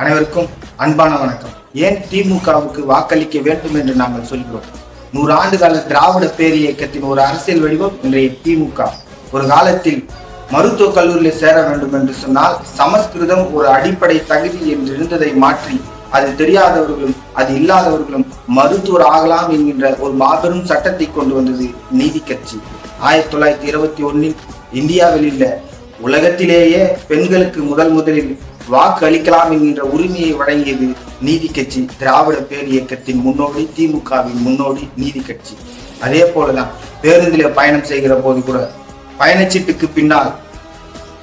அனைவருக்கும் அன்பான வணக்கம். ஏன் திமுகவுக்கு வாக்களிக்க வேண்டும் என்று நாங்கள் சொல்கிறோம்? நூறு ஆண்டு கால திராவிட பேர் இயக்கத்தின் ஒரு அரசியல் வடிவம் இன்றைய திமுக. ஒரு காலத்தில் மருத்துவ கல்லூரியில் சேர வேண்டும் என்று சொன்னால் சமஸ்கிருதம் ஒரு அடிப்படை தகுதி என்று இருந்ததை மாற்றி அது தெரியாதவர்களும் அது இல்லாதவர்களும் மருத்துவர் ஆகலாம் என்கின்ற ஒரு மாபெரும் சட்டத்தை கொண்டு வந்தது நீதி கட்சி. ஆயிரத்தி தொள்ளாயிரத்தி இருபத்தி ஒன்னில் இந்தியாவில் இல்ல உலகத்திலேயே பெண்களுக்கு முதல் முதலில் வாக்கு அளிக்கலாம் என்கின்ற உரிமையை வழங்கியது நீதி கட்சி. திராவிட பேர் இயக்கத்தின் முன்னோடி திமுகவின் முன்னோடி நீதி கட்சி. அதே போலதான் பேருந்தில பயணம் செய்கிற போது கூட பயணச்சீட்டுக்கு பின்னால்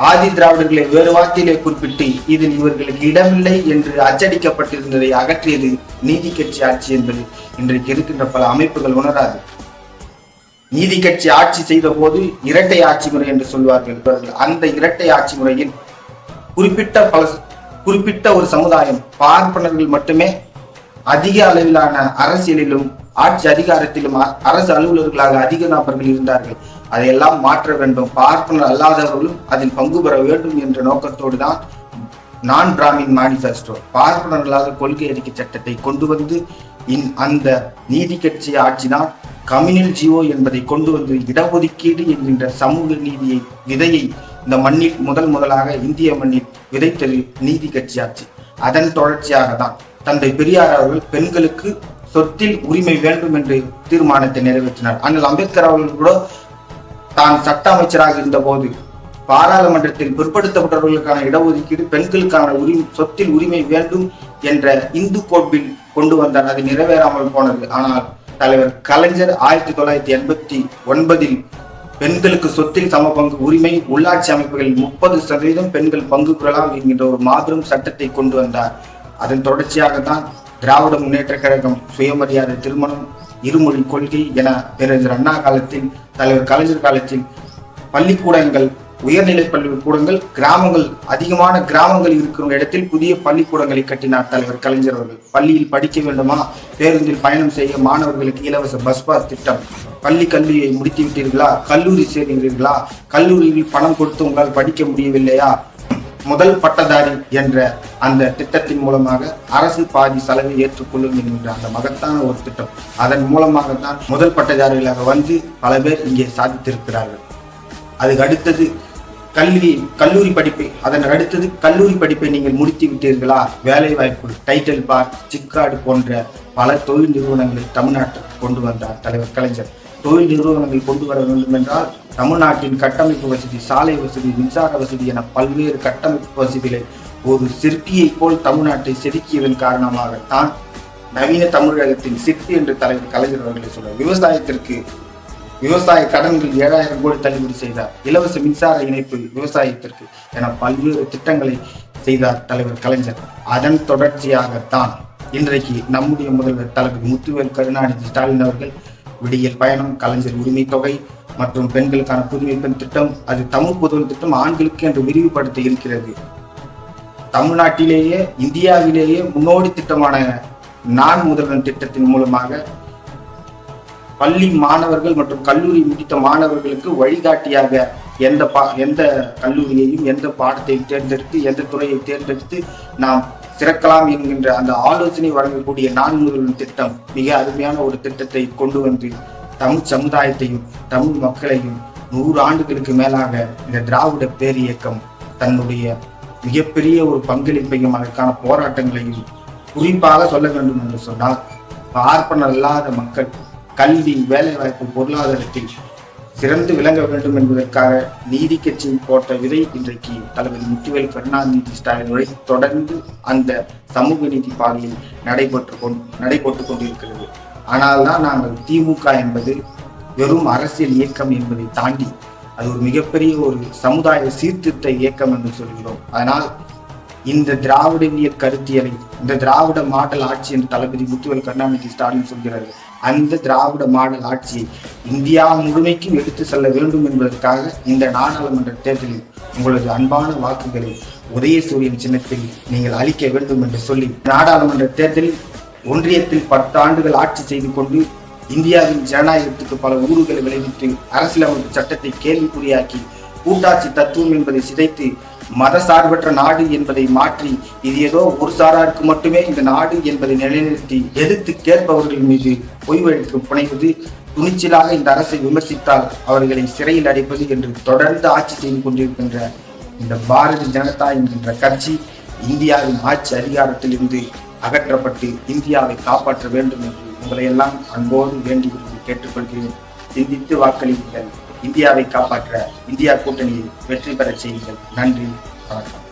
ஆதி திராவிடர்களை வேறு வார்த்தையிலே குறிப்பிட்டு இதில் இவர்களுக்கு இடமில்லை என்று அச்சடிக்கப்பட்டிருந்ததை அகற்றியது நீதி கட்சி ஆட்சி என்பது. இன்றைக்கு இருக்கின்ற பல அமைப்புகள் உணராது. நீதி கட்சி ஆட்சி செய்த போது இரட்டை ஆட்சி முறை என்று சொல்வார்கள். அந்த இரட்டை ஆட்சி முறையில் குறிப்பிட்ட பல குறிப்பிட்ட ஒரு சமுதாயம் பார்ப்பனர்கள் மட்டுமே அதிக அளவிலான அரசியலிலும் ஆட்சி அதிகாரத்திலும் அரசு அலுவலர்களாக அதிக நபர்கள் இருந்தார்கள். அதையெல்லாம் மாற்ற வேண்டும். பார்ப்பனர் அல்லாதவர்களும் அதில் பங்கு பெற வேண்டும் என்ற நோக்கத்தோடு தான் நான் பிராமின் மேனிஃபெஸ்டோ பார்ப்பனர்களாக கொள்கை அறிக்கை சட்டத்தை கொண்டு வந்து இன் அந்த நீதி கட்சி ஆட்சிதான் கம்யூனல் ஜியோ என்பதை கொண்டு வந்து இடஒதுக்கீடு என்கின்ற சமூக நீதியை விதையை இந்த மண்ணில் முதல் முதலாக இந்திய மண்ணில் விதைத்தது நீதி கட்சியாச்சு. அதன் தொடர்ச்சியாக தான் தந்தை பெரியார் அவர்கள் பெண்களுக்கு சொத்தில் உரிமை வேண்டும் என்று தீர்மானத்தை நிறைவேற்றினார். அண்ணல் அம்பேத்கர் அவர்கள் கூட தான் சட்ட அமைச்சராக இருந்த போது பாராளுமன்றத்தில் பிற்படுத்தப்பட்டவர்களுக்கான இடஒதுக்கீடு பெண்களுக்கான உரிமை சொத்தில் உரிமை வேண்டும் என்ற இந்து கோட்பில் கொண்டு வந்தார். அது நிறைவேறாமல் போனது. ஆனால் தலைவர் கலைஞர் ஆயிரத்தி தொள்ளாயிரத்தி எண்பத்தி ஒன்பதில் பெண்களுக்கு சொத்தில் சம பங்கு உரிமை உள்ளாட்சி அமைப்புகளில் முப்பது சதவீதம் பெண்கள் பங்கு பெறலாம் என்கின்ற ஒரு மாபெரும் சட்டத்தை கொண்டு வந்தார். அதன் தொடர்ச்சியாக தான் திராவிட முன்னேற்ற கழகம் சுயமரியாதை திருமணம் இருமொழி கொள்கை என பேரறிஞர் அண்ணா காலத்தில் தலைவர் கலைஞர் காலத்தில் பள்ளிக்கூடங்கள் உயர்நிலை பள்ளிக்கூடங்கள் கிராமங்கள் அதிகமான கிராமங்கள் இருக்கும் இடத்தில் புதிய பள்ளிக்கூடங்களை கட்டினார் தலைவர் கலைஞர் அவர்கள். பள்ளியில் படிக்க வேண்டுமா? பேருந்தில் பயணம் செய்ய மாணவர்களுக்கு இலவச பஸ் பாஸ் திட்டம். பள்ளி கல்வியை முடித்து விட்டீர்களா? கல்லூரி சேர்கிறீர்களா? கல்லூரியில் பணம் கொடுத்து உங்களால் படிக்க முடியவில்லையா? முதல் பட்டதாரி என்ற அந்த திட்டத்தின் மூலமாக அரசு பாதி செலவை ஏற்றுக்கொள்ளும் என்கின்ற அந்த மகத்தான ஒரு திட்டம். அதன் மூலமாக தான் முதல் பட்டதாரிகளாக வந்து பல பேர் இங்கே சாதித்திருக்கிறார்கள். அதுக்கு அடுத்தது கல்வி கல்லூரி படிப்பை அதன் அடுத்தது கல்லூரி படிப்பை நீங்கள் முடித்து விட்டீர்களா? வேலை வாய்ப்பு டைட்டில் பார் சிக்காடு போன்ற பல தொழில் நிறுவனங்களை தமிழ்நாட்டிற்கு கொண்டு வந்தார் தலைவர் கலைஞர். தொழில் நிறுவனங்கள் கொண்டு வர வேண்டும் என்றால் தமிழ்நாட்டின் கட்டமைப்பு வசதி சாலை வசதி மின்சார வசதி என பல்வேறு கட்டமைப்பு வசதிகளை ஒரு சிற்பியை போல் தமிழ்நாட்டை செதுக்கியதன் காரணமாகத்தான் நவீன தமிழகத்தின் சிற்பி என்று தலைவர் கலைஞர் அவர்களை சொல்றார். விவசாயத்திற்கு விவசாய கடன்கள் ஏழாயிரம் கோடி தள்ளுபடி செய்தார். இலவச மின்சார இணைப்பு விவசாயத்திற்கு என பல்வேறு திட்டங்களை செய்தார் தலைவர் கலைஞர். அதன் தொடர்ச்சியாகத்தான் இன்றைக்கு நம்முடைய முதல்வர் தளபதி முத்துவேல் கருணாநிதி ஸ்டாலின் அவர்கள் விடியல் பயணம் கலைஞர் உரிமை தொகை மற்றும் பெண்களுக்கான புதுமை பெண் திட்டம் அது தமிழ் புதுவன் திட்டம் ஆண்களுக்கு என்று விரிவுபடுத்த இருக்கிறது. தமிழ்நாட்டிலேயே இந்தியாவிலேயே முன்னோடி திட்டமான நான் முதல்வன் திட்டத்தின் மூலமாக பள்ளி மாணவர்கள் மற்றும் கல்லூரி முடித்த மாணவர்களுக்கு வழிகாட்டியாக எந்த பா எந்த கல்லூரியையும் எந்த பாடத்தை தேர்ந்தெடுத்து எந்த துறையை தேர்ந்தெடுத்து நாம் சிறக்கலாம் என்கின்ற அந்த ஆலோசனை வழங்கக்கூடிய நான் திட்டம் மிக அருமையான ஒரு திட்டத்தை கொண்டு வந்து தமிழ் சமுதாயத்தையும் தமிழ் மக்களையும் நூறு ஆண்டுகளுக்கு மேலாக இந்த திராவிட பேரியக்கம் தன்னுடைய மிகப்பெரிய ஒரு பங்களிப்பையும் அதற்கான போராட்டங்களையும் குறிப்பாக சொல்ல வேண்டும் என்று சொன்னால் பார்ப்பனர் இல்லாத மக்கள் கல்வி வேலைவாய்ப்பு பொருளாதாரத்தில் சிறந்து விளங்க வேண்டும் என்பதற்காக நீதி கட்சி போட்ட விதை இன்றைக்கு தளபதி முத்துவேல் கருணாநிதி ஸ்டாலின் வரை தொடர்ந்து அந்த சமூக நீதி பாதையில் நடைபெற்று கொண்டு நடைபெற்று கொண்டிருக்கிறது. ஆனால் தான் நாங்கள் திமுக என்பது வெறும் அரசியல் இயக்கம் என்பதை தாண்டி அது ஒரு மிகப்பெரிய ஒரு சமுதாய சீர்திருத்த இயக்கம் என்று சொல்கிறோம். அதனால் இந்த திராவிடவியல் கருத்தியலை இந்த திராவிட மாடல் ஆட்சி என்று தளபதி முத்துவேல் கருணாநிதி ஸ்டாலின் சொல்கிறார்கள். அந்த திராவிட மாடல் ஆட்சியை இந்தியா முழுமைக்கும் எடுத்து செல்ல வேண்டும் என்பதற்காக இந்த நாடாளுமன்ற தேர்தலில் உங்களது அன்பான வாக்குகளை உதயசூரியன் சின்னத்தில் நீங்கள் அளிக்க வேண்டும் என்று சொல்லி நாடாளுமன்ற தேர்தலில் ஒன்றியத்தில் பத்து ஆண்டுகள் ஆட்சி செய்து கொண்டு இந்தியாவின் ஜனநாயகத்துக்கு பல ஊறுகளை விளைவித்து அரசியலமைப்பு சட்டத்தை கேள்விக்குறியாக்கி கூட்டாட்சி தத்துவம் என்பதை சிதைத்து மத சார்பற்ற நாடு என்பதை மாற்றி இது ஏதோ ஒரு சாராருக்கு மட்டுமே இந்த நாடு என்பதை நிலைநிறுத்தி எதிர்த்து கேட்பவர்கள் மீது பொய் புனைவது துணிச்சலாக இந்த அரசை விமர்சித்தால் அவர்களை சிறையில் அடைப்பது என்று தொடர்ந்து ஆட்சி செய்து கொண்டிருக்கின்ற இந்த பாரதிய ஜனதா என்கின்ற கட்சி இந்தியாவின் ஆட்சி அதிகாரத்தில் இருந்து அகற்றப்பட்டு இந்தியாவை காப்பாற்ற வேண்டும் என்று உங்களை எல்லாம் அன்போடு வேண்டி கேட்டுக்கொள்கிறேன். சிந்தித்து வாக்களியுங்கள். இந்தியாவை காப்பாற்ற இந்தியா கூட்டணியை வெற்றி பெறச் செய்யுங்கள். நன்றி வணக்கம்.